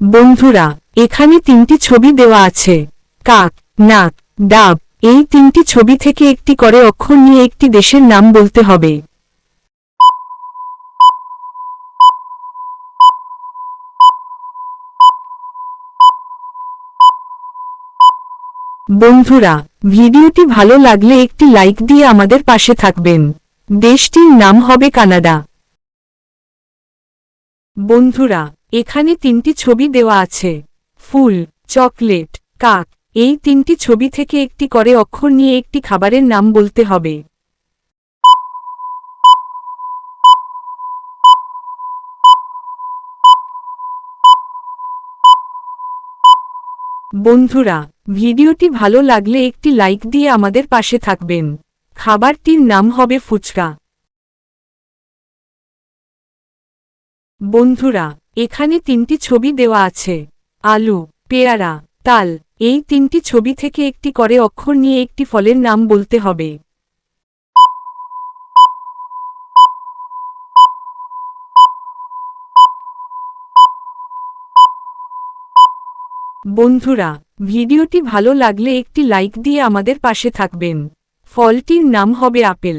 বন্ধুরা, এখানে তিনটি ছবি দেওয়া আছে। কাক, নাক, ডাব, এই তিনটি ছবি থেকে একটি করে অক্ষর নিয়ে একটি দেশের নাম বলতে হবে। বন্ধুরা, ভিডিওটি ভালো লাগলে একটি লাইক দিয়ে আমাদের পাশে থাকবেন। দেশটির নাম হবে কানাডা। বন্ধুরা এখানে তিনটি ছবি দেওয়া আছে। ফুল, চকলেট, কাক। এই তিনটি ছবি থেকে একটি করে অক্ষর নিয়ে একটি খাবারের নাম বলতে হবে। বন্ধুরা, ভিডিওটি ভালো লাগলে একটি লাইক দিয়ে আমাদের পাশে থাকবেন। খাবারটির নাম হবে ফুচকা। বন্ধুরা এখানে তিনটি ছবি দেওয়া আছে। আলু, পেয়ারা, তাল, এই তিনটি ছবি থেকে একটি করে অক্ষর নিয়ে একটি ফলের নাম বলতে হবে। বন্ধুরা, ভিডিওটি ভালো লাগলে একটি লাইক দিয়ে আমাদের পাশে থাকবেন। ফলটির নাম হবে আপেল।